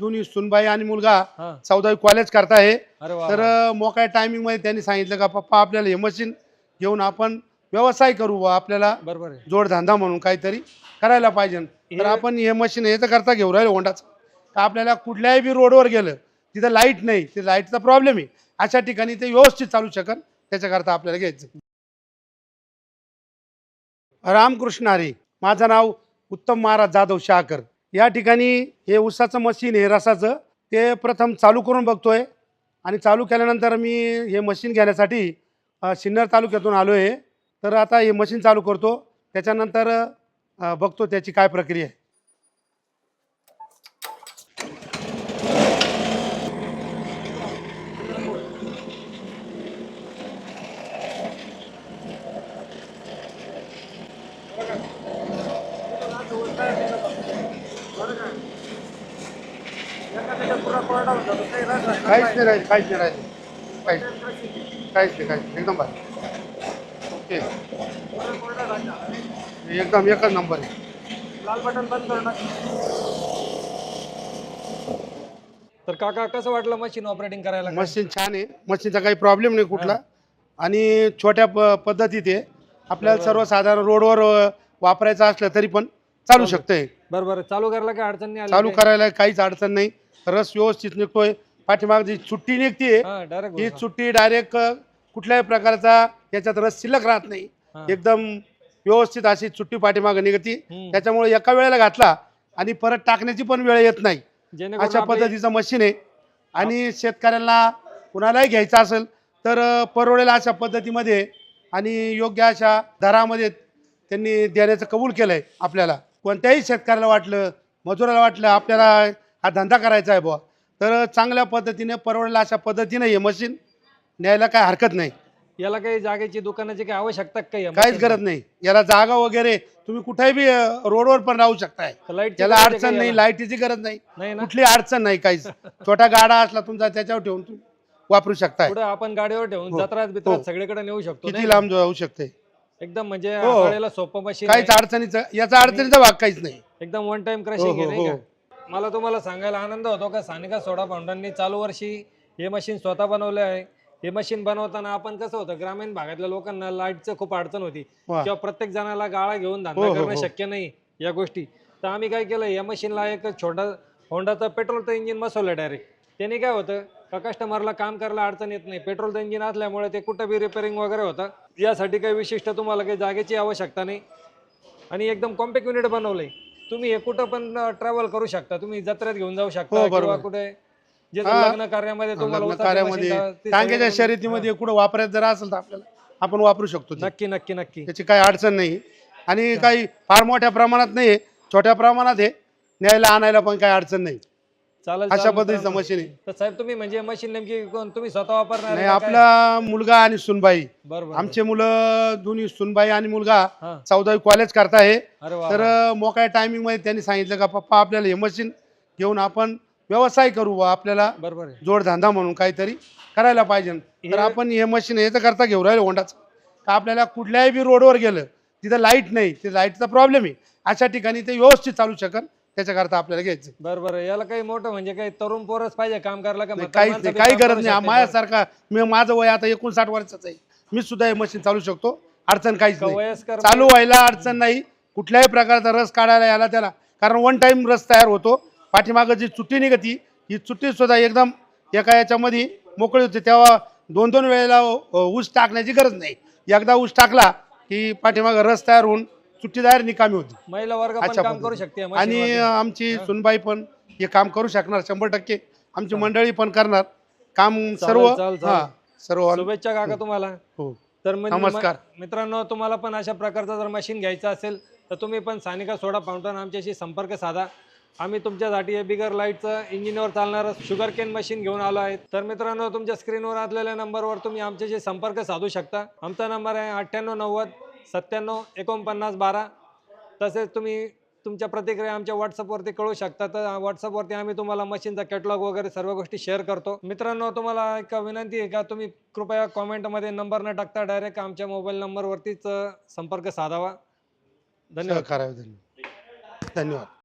दोन्ही सुनबाई आणि मुलगा हा. चौदावी कॉलेज करताय. अरे वा तर. मोकळ्या टायमिंगमध्ये त्यांनी सांगितलं का पप्पा आपल्याला हे मशीन घेऊन आपण व्यवसाय करू बुवा आपल्याला बरोबर आहे. जोडधंदा म्हणून काहीतरी करायला पाहिजे. तर हे- आपण हे मशीन याचं करता घेऊ राहिलो होंडाचं तर आपल्याला कुठल्याही बी रोडवर गेलं तिथं लाइट नाही ते लाईटचा प्रॉब्लेम आहे. अशा ठिकाणी ते व्यवस्थित चालू शकन त्याच्याकरता आपल्याला घ्यायचं. रामकृष्ण हरी माझं नाव उत्तम महाराज जाधव शहाकर. या ठिकाणी हे उसाचं मशीन आहे रसाचं ते प्रथम चालू करून बघतोय. आणि चालू केल्यानंतर मी हे मशीन घेण्यासाठी सिन्नर तालुक्यातून आलो आहे तर आता हे मशीन चालू करतो. त्याच्यानंतर बघतो त्याची काय प्रक्रिया आहे. काहीच नाही राहील काहीच नाही राहील. काहीच काहीच नाही काहीच नाही. एकदम भारी ओके. एकदम एकच नंबर आहे. तर काका कसं वाटलं मशीन ऑपरेटिंग करायला? मशीन छान आहे. मशीनचा काही प्रॉब्लेम नाही कुठला. आणि छोट्या प पद्धतीत आहे. आपल्याला सर्वसाधारण रोडवर अ, वापरायचं असलं तरी पण चालू. शकतंय. बरोबर आहे. चालू करायला काय अडचण नाही चालू? करायला काहीच अडचण नाही. रस व्यवस्थित निघतोय. पाठीमाग जी सुट्टी निघतीये. हा डायरेक्ट ही सुट्टी डायरेक्ट कुठल्याही प्रकारचा याच्यात रस शिल्लक राहत नाही. एकदम व्यवस्थित अशी सुट्टी पाठीमागे निघती. त्याच्यामुळे एका वेळेला घातला आणि परत टाकण्याची पण वेळ येत नाही. अशा पद्धतीचं मशीन आहे. आणि शेतकऱ्यांना कुणालाही घ्यायचं असेल तर अं, परवडेल अशा पद्धतीमध्ये आणि योग्य अशा दरामध्ये त्यांनी देण्याचं कबूल केलं आहे आपल्याला. कोणत्याही शेतकऱ्याला वाटलं मजुराला वाटलं आपल्याला हा धंदा करायचा आहे बुवा तर चांगल्या पद्धतीने परवडेल अशा पद्धतीने हे मशीन न्यायला काय हरकत नाही याला काही जागेची दुकानाची काही आवश्यकता काही? काहीच गरज नाही याला जागा वगैरे तुम्ही कुठेही बी रोडवर पण राहू शकताय याला अडचण नाही? लाईटीची गरज नाही नाही ना कुठली अडचण नाही काहीच छोटा गाडा असला तुमचा त्याच्यावर ठेवून तुम्ही वापरू शकताय पुढे आपण गाडीवर ठेवून हो. जत्रात बित्रात हो. सगळीकडे नेऊ शकतो किती नाही? लांब जाऊ शकते एकदम म्हणजे हो. हाताळायला सोपं मशीन काहीच अडचणीचं याचा अडचणीचा भाग काहीच नाही एकदम वन टाइम हो, क्रशिंग आहे हो, नाही हो. का मला तुम्हाला सांगायला आनंद होतो का सानिका सोडा फाउंडांनी चालू वर्षी हे मशीन स्वतः बनवलं आहे हे मशीन बनवताना आपण कसं होतं ग्रामीण भागातल्या लोकांना लाईटचं खूप अडचण होती वा. किंवा प्रत्येक जणाला गाळा घेऊन हो, धंदा हो, करणं हो. शक्य नाही या गोष्टी तर आम्ही काय केलं या मशीनला एक छोटा होंडाचं पेट्रोलचं इंजिन बसवलं डायरेक्ट त्याने काय होतं का कस्टमरला काम करायला अडचण येत नाही. पेट्रोलचं इंजिन असल्यामुळे ते कुठं बी रिपेअरिंग वगैरे होतं. यासाठी काही विशिष्ट तुम्हाला काही जागेची आवश्यकता नाही. आणि एकदम कॉम्पॅक्ट युनिट बनवलंय. तुम्ही हे कुठं पण ट्रॅव्हल करू शकता. तुम्ही जत्रेत घेऊन जाऊ शकता हो, किंवा. कुठे जे हा. लग्न कार्यामध्ये तुम्हाला लग्न उसाचं कार्यामध्ये मशीन दा- ते टांग्याच्या सगळं शर्यतीमध्ये कुठं वापरायचं जर असेल तर आपल्याला आपण वापरू शकतो ते. नक्की नक्की नक्की. त्याची काही अडचण नाही. आणि काही फार मोठ्या प्रमाणात नाही छोट्या प्रमाणात आहे न्यायला आणायला पण काही अडचण नाही. चालेल अशा चालेल पद्धतीचं मित्रांनो. मशीन आहे. तर साहेब तुम्ही म्हणजे मशीन नेमकी कोण? तुम्ही स्वतः वापरणार नाही आहे का काय? आपला मुलगा आणि सुनबाई. बरोबर आमचे मुलं दोन्ही सुनबाई आणि मुलगा हा. चौदावी कॉलेज करताय. अरे वा तर वा. मोकळ्या टायमिंगमध्ये त्यांनी सांगितलं का पप्पा आपल्याला हे मशीन घेऊन आपण व्यवसाय करू बुवा आपल्याला बरोबर आहे जोडधंदा म्हणून काहीतरी करायला पाहिजे. तर हे- आपण हे मशीन याचं करता घेऊ राहिलो होंडाचं का आपल्याला कुठल्याही बी रोडवर गेलं तिथं लाइट नाही ते लाईटचा प्रॉब्लेम आहे. अशा ठिकाणी ते व्यवस्थित चालू शकन. त्याच्याकरता आपल्याला घ्यायचं. बरोबर याला काही मोठं म्हणजे काही तरुण पोरच पाहिजे काम करायला का नाही, म्हातारी काहीच माणसं नाही बी काही काम गरज नाही? माझ्यासारखा मी माझं वय आता एकोणसाठ वर्षाचं आहे. मी सुद्धा हे मशीन चालू शकतो. अडचण काहीच का नाही. वयस्कर चालू व्हायला अडचण नाही. कुठल्याही प्रकारचा रस काढायला याला त्याला. कारण वन टाइम रस तयार होतो. पाठीमागं जी चुट्टी निघती ही चुट्टी सुद्धा एकदम एका याच्यामध्ये मोकळी होते. तेव्हा दोन दोन वेळेला अ, ऊस टाकण्याची गरज नाही. एकदा ऊस टाकला की पाठीमागं रस तयार होऊन चुट्टी तयार निकामी होती. महिला वर्ग पण अशा काम करू पद्धतीने. शकते आणि. आमची सुनबाई पण हे काम करू शकणार शंभर टक्के. आमची मंडळी पण करणार. काम सर्व चालेल, चालेल. हा सर्व शुभेच्छा काका तुम्हाला. हो. तर नमस्कार. मित्रांनो तुम्हाला पण अशा प्रकारचं जर मशीन घ्यायचं असेल तर तुम्ही पण सानिका सोडा फाउंटन आमच्याशी संपर्क साधा. आम्ही तुमच्यासाठी हे बिगर लाईटचं इंजिनवर चालणारं शुगर केन मशीन घेऊन आलो आहे. तर मित्रांनो तुमच्या स्क्रीनवर असलेल्या नंबरवर तुम्ही आमच्याशी संपर्क साधू शकता. आमचा नंबर आहे अठ्ठ्याण्णव नव्वद सत्त्याण्णव एकोणपन्नास बारा. तसेच तुम्ही तुमच्या प्रतिक्रिया आमच्या व्हॉट्सअपवरती कळू शकता. तर व्हॉट्सअपवरती आम्ही तुम्हाला मशीनचा कॅटलॉग वगैरे सर्व गोष्टी शेअर करतो. मित्रांनो तुम्हाला एक विनंती आहे का? तुम्ही कृपया कॉमेंटमध्ये नंबर न टाकता डायरेक्ट आमच्या मोबाईल नंबरवरतीच संपर्क साधावा. धन्यवाद. धन्यवाद. धन्यवाद.